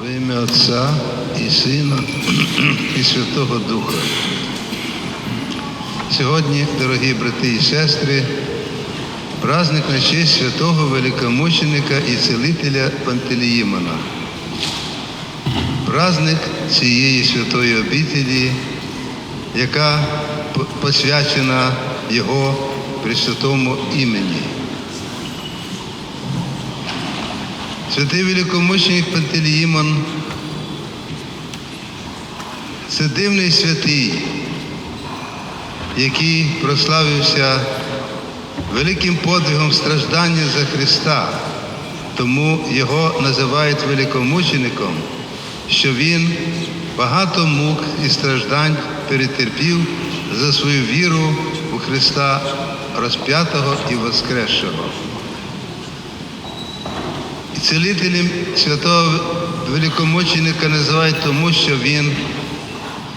Во ім'я Отця і Сина і Святого Духа. Сьогодні, дорогі брати і сестри, праздник на честь святого великомученика і целителя Пантелеїмона. Праздник цієї святої обітелі, яка посвячена Його пресвятому імені. Святий великомученик Пантелеїмон це дивний святий, який прославився великим подвигом страждання за Христа. Тому його називають великомучеником, що він багато мук і страждань перетерпів за свою віру у Христа розп'ятого і воскресшого. І Цілителем святого великомученика називають тому, що він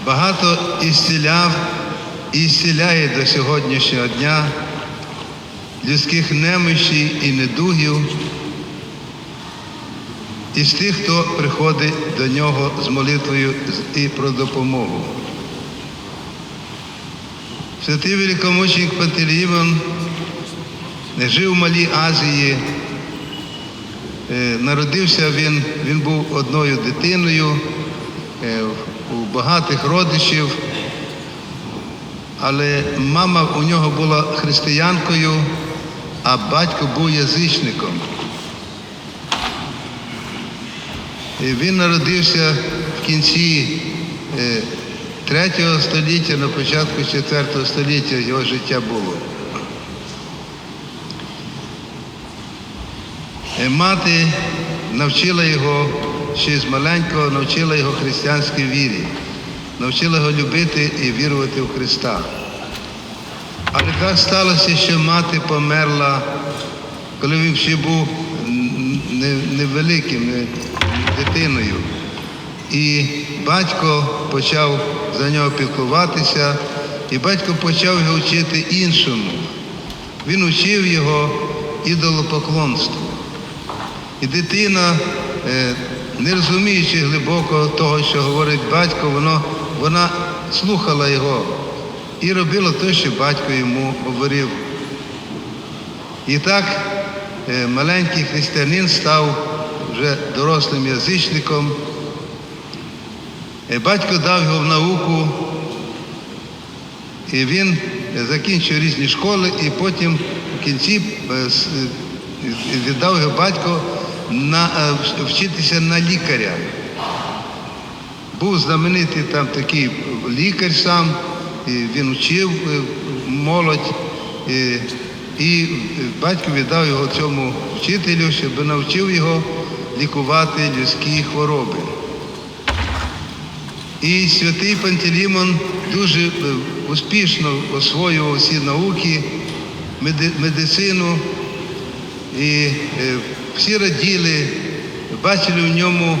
багато ісціляв і ісціляє до сьогоднішнього дня людських немощів і недугів із тих, хто приходить до нього з молитвою і про допомогу. Святий великомученик Пантелеїмон жив у Малій Азії. Е, Народився він, він був одною дитиною е, у багатих родичів, але мама у нього була християнкою, а батько був язичником. І він народився в кінці е, третього століття, на початку четвертого століття його життя було. Мати навчила його ще з маленького, навчила його християнській вірі, навчила його любити і вірувати в Христа. Але так сталося, що мати померла, коли він ще був невеликим, не дитиною. І батько почав за нього піклуватися, і батько почав його вчити іншому. Він учив його ідолопоклонству. І дитина, е, не розуміючи глибоко того, що говорить батько, воно, вона слухала його і робила те, що батько йому говорив. І так е, маленький християнин став вже дорослим язичником. Е, Батько дав його в науку, і він закінчив різні школи, і потім в кінці віддав його батько на, е, вчитися на лікаря. Був знаменитий там такий лікар сам, він вчив е, молодь, і батько віддав його цьому вчителю, щоб навчив його лікувати людські хвороби. І святий Пантелеймон дуже е, успішно освоював всі науки, медицину, і е, всі раділи, бачили в ньому,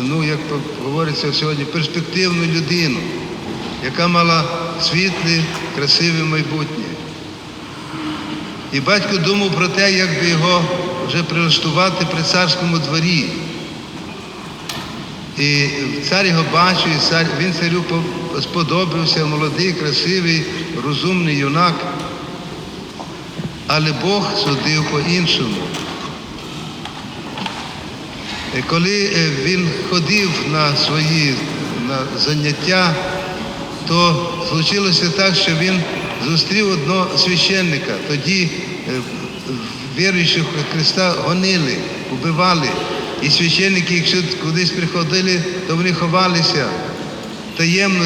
ну як говориться сьогодні, перспективну людину, яка мала світле, красиве майбутнє. І батько думав про те, як би його вже прилаштувати при царському дворі. І цар його бачив, і цар, він царю сподобався, молодий, красивий, розумний юнак. Але Бог судив по-іншому. Коли е, він ходив на свої на заняття, то случилося так, що він зустрів одного священника. Тоді е, віруючих Христа гонили, убивали. І священники, якщо кудись приходили, то вони ховалися, таємно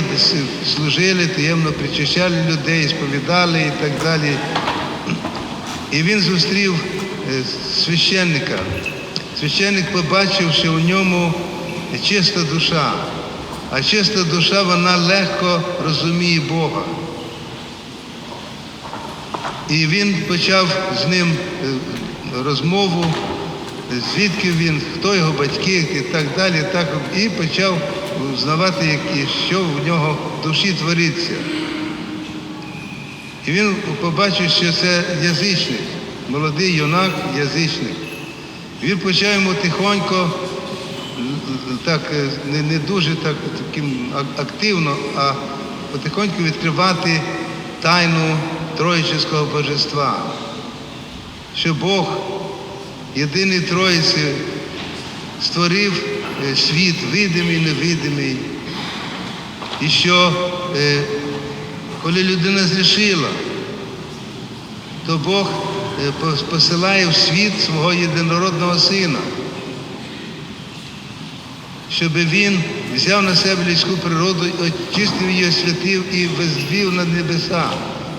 служили, таємно причащали людей, сповідали і так далі. І він зустрів е, священника. Священник побачив, що у ньому чиста душа, а чиста душа вона легко розуміє Бога. І він почав з ним е, розмову, звідки він, хто його батьки і так далі. Так, і почав узнавати, що в нього в душі твориться. І він побачив, що це язичник, молодий юнак, язичник. Він почав йому тихонько так е, не, не дуже так, таким активно, а потихоньку відкривати тайну Троїчського божества, що Бог, єдиний Троїці, створив е, світ видимий, невидимий, і що е, коли людина зрішила, то Бог е, посилає в світ свого єдинородного сина, щоб він взяв на себе людську природу, очистив її, освятив і возвів на небеса,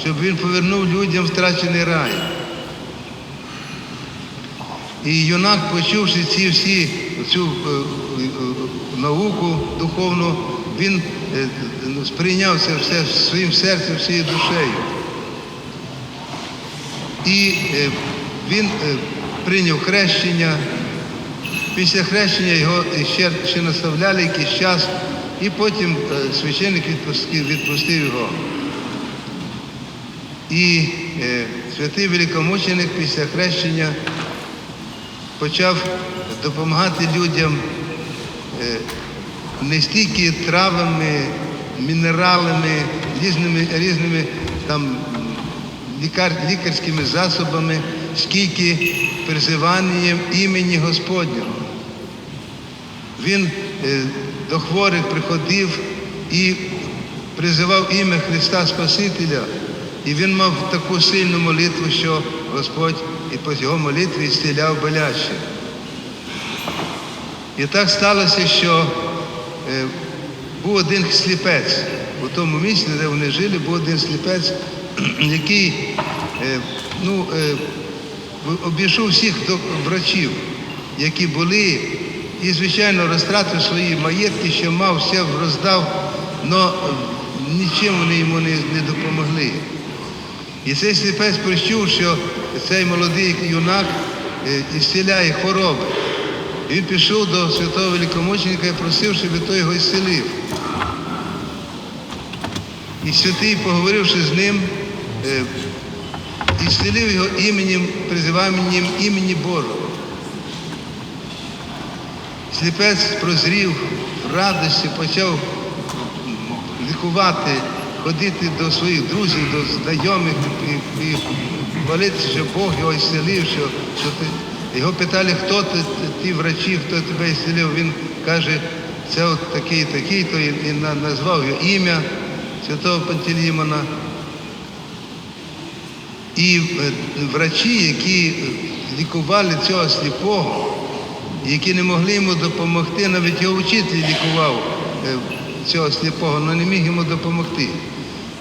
щоб він повернув людям втрачений рай. І юнак, почувши ці всі цю е, е, науку духовну, він е, е, сприйняв це все своїм серцем, всією душею. І е, він е, прийняв хрещення. Після хрещення його ще, ще наставляли якийсь час, і потім священник відпустив, відпустив його. І е, святий великомученик після хрещення почав допомагати людям е, не стільки травами, мінералами, різними, різними там, лікар, лікарськими засобами, скільки призиванням імені Господнього. Він е, до хворих приходив і призивав ім'я Христа Спасителя. І він мав таку сильну молитву, що Господь і по його молитві зціляв боляще. І так сталося, що був один сліпець у тому місці, де вони жили, був один сліпець, який е, ну, е, обійшов всіх врачів, які були, і, звичайно, розтратив свої маєтки, що мав, все роздав, але нічим вони йому не, допомогли. І цей сліпець прищув, що цей молодий юнак е, ісціляє хвороби. Він пішов до святого великомученика і просив, щоб той його ісцелив. І святий, поговоривши з ним, е, ісцелив його іменем, призиванням імені Божого. Сліпець прозрів в радості, почав лікувати, ходити до своїх друзів, до знайомих і молитися, що Бог його ісцелив, що, що ти. Його питали, хто ті врачі, хто тебе ісцелив. Він каже, це от такий, такий, то і, назвав його ім'я святого Пантелеймона. І е, врачі, які лікували цього сліпого, які не могли йому допомогти, навіть його вчитель лікував е, цього сліпого, але не міг йому допомогти.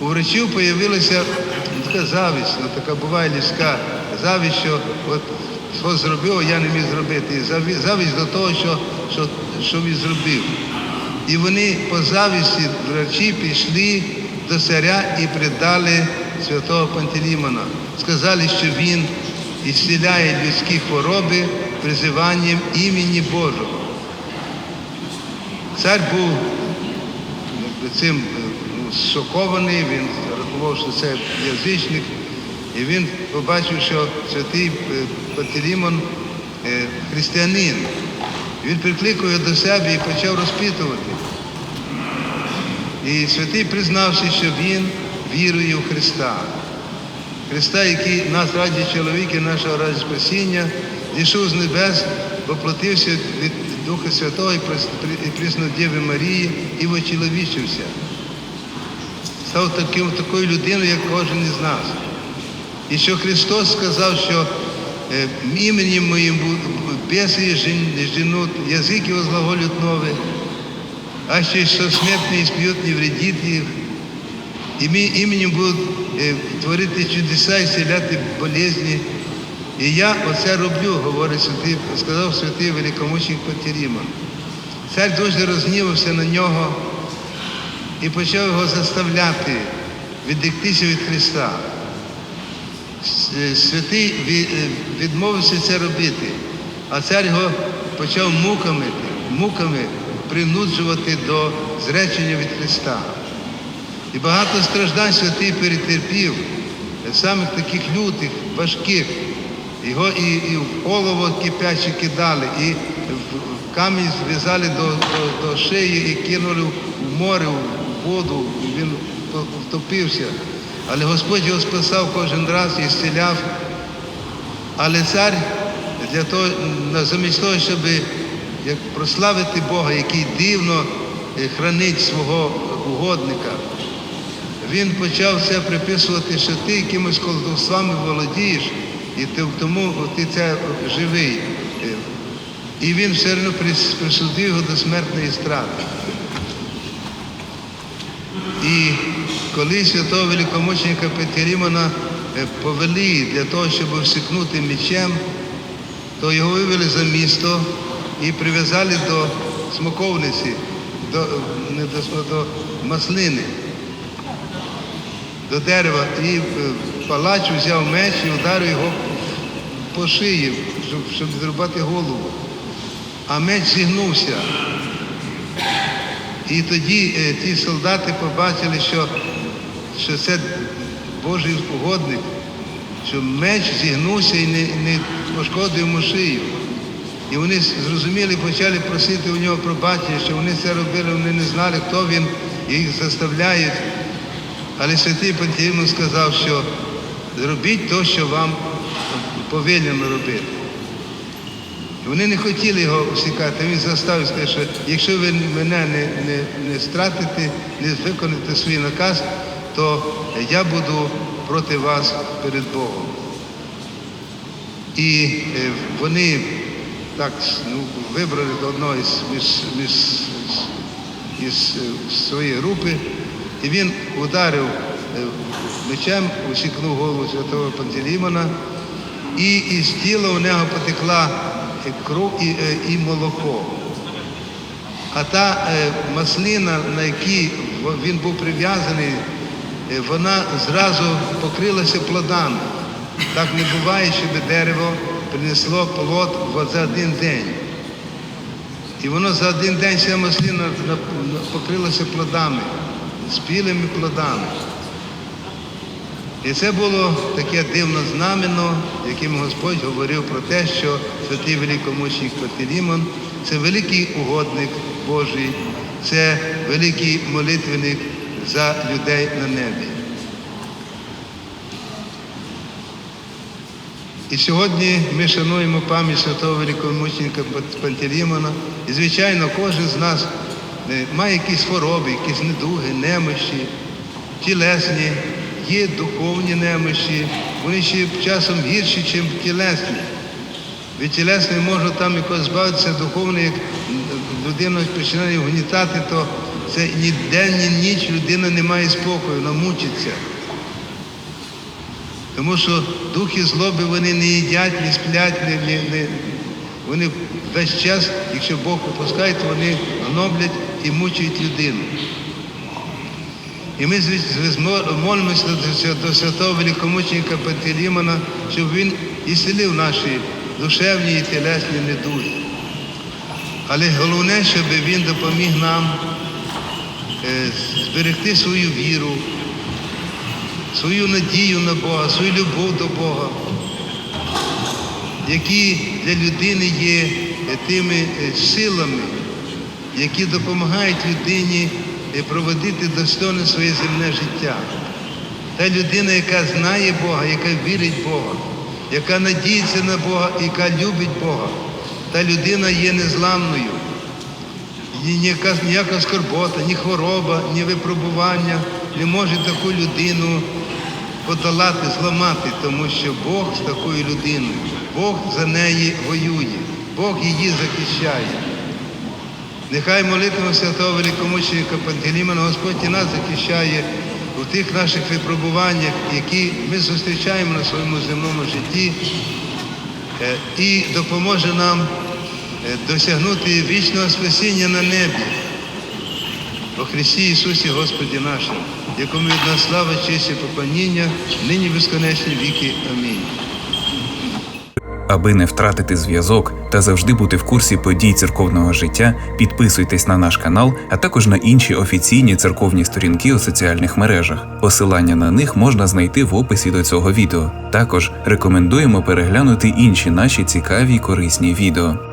У врачів з'явилася така завість, ну, така буває людська завість, що от що зробив, я не міг зробити. І завість до того, що, що, що він зробив. І вони по завісті врачі пішли до царя і придали святого Пантелеймона. Сказали, що він ісціляє людські хвороби призиванням імені Божого. Цар був цим е, ну, шокований, він рахував, що це язичник, і він побачив, що святий е, е, християнин. Він прикликав його до себе і почав розпитувати. І святий признався, що він вірує в Христа. Христа, який нас раді чоловіки, нашого раді спасіння, зійшов з небес, воплотився від Духа Святого і і Преснодіви Марії і вочеловічився. Став таким, такою людиною, як кожен із нас. І що Христос сказав, що е, іменем моїм беси жен- женут, язики возглаголют нове, а ще що смертні сп'ють, не вредить їх. І іменем будуть е, творити чудеса і зціляти болезні. І я оце роблю, говорить святий, сказав святий великомученик Патерімон. Цар дуже розгнівався на нього і почав його заставляти віддектися від Христа. Е, Святий е, відмовився це робити, а цар його почав муками, муками принуджувати до зречення від Христа. І багато страждань святий перетерпів, е, самих таких лютих, важких. Його і, і в голову кипяче кидали, і в камінь зв'язали до, до, до шиї і кинули в море, в воду, він втопився. Але Господь його спасав кожен раз і зціляв. Але цар для того, замість того, щоб прославити Бога, який дивно е, хранить свого угодника, він почав це приписувати, що ти якимось колдовствами володієш, і тому ти це живий. Е, І він все одно присудив його до смертної страти. Коли святого великомученика Петерімона е, повели для того, щоб всикнути мечем, то його вивели за місто і прив'язали до смоковниці, до, не до, до маслини, до дерева. І е, палач взяв меч і ударив його по шиї, щоб, щоб зрубати голову. А меч зігнувся. І тоді е, ті солдати побачили, що, що це Божий угодник, що меч зігнувся і не, не пошкодив йому шию. І вони зрозуміли, почали просити у нього пробачення, що вони це робили, вони не знали, хто він, їх заставляють. Але святий Пантелеймон сказав, що зробіть те, що вам повелено робити. І Вони не хотіли його всікати, він заставив сказати, що якщо ви мене не, не, не стратите, не виконаєте свій наказ, то я буду проти вас перед Богом. І е, вони так ну, вибрали одного із, із, із, із, своєї групи, і він ударив е, мечем, усікнув голову святого Пантелеймона, і із тіла у нього потекла е, кров і, і молоко. А та маслина, на якій він був прив'язаний, вона зразу покрилася плодами. Так не буває, щоб дерево принесло плод за один день. І воно за один день на- покрилася плодами, спілими плодами. І це було таке дивне знамено, яким Господь говорив про те, що святий великомученик Пантелеймон – це великий угодник Божий, це великий молитвенник за людей на небі. І сьогодні ми шануємо пам'ять святого великомученика Пантелеймона. І, звичайно, кожен з нас е, має якісь хвороби, якісь недуги, немощі, тілесні, є духовні немощі, вони ще часом гірші, ніж тілесні. Від тілесної може там якось збавитися духовно, як людина починає гнітати, то це ні день, ні ніч людина не має спокою, вона мучиться. Тому що духи злоби вони не їдять, не сплять, не, не, вони весь час, якщо Бог попускає, то вони гноблять і мучують людину. І ми молимося до свя- до святого великомученика Пантелеймона, щоб він ісцелив наші душевні і тілесні недуги. Але головне, щоб він допоміг нам зберегти свою віру, свою надію на Бога, свою любов до Бога, які для людини є е, тими е, силами, які допомагають людині е, проводити достойне своє земне життя. Та людина, яка знає Бога, яка вірить Бога, яка надіється на Бога, яка любить Бога, та людина є незламною. Ні- Ніяка, ніяка скорбота, ні хвороба, ні випробування не може таку людину подолати, зламати, тому що Бог з такою людиною, Бог за неї воює, Бог її захищає. Нехай молитва святого великомученика Пантелеймона Господь і нас захищає у тих наших випробуваннях, які ми зустрічаємо на своєму земному житті, е, і допоможе нам досягнути вічного спасіння на небі. О Христі Ісусі Господі нашому, якому від нас слава, честь і поклоніння, нині безконечні віки. Амінь. Аби не втратити зв'язок та завжди бути в курсі подій церковного життя, підписуйтесь на наш канал, а також на інші офіційні церковні сторінки у соціальних мережах. Посилання на них можна знайти в описі до цього відео. Також рекомендуємо переглянути інші наші цікаві й корисні відео.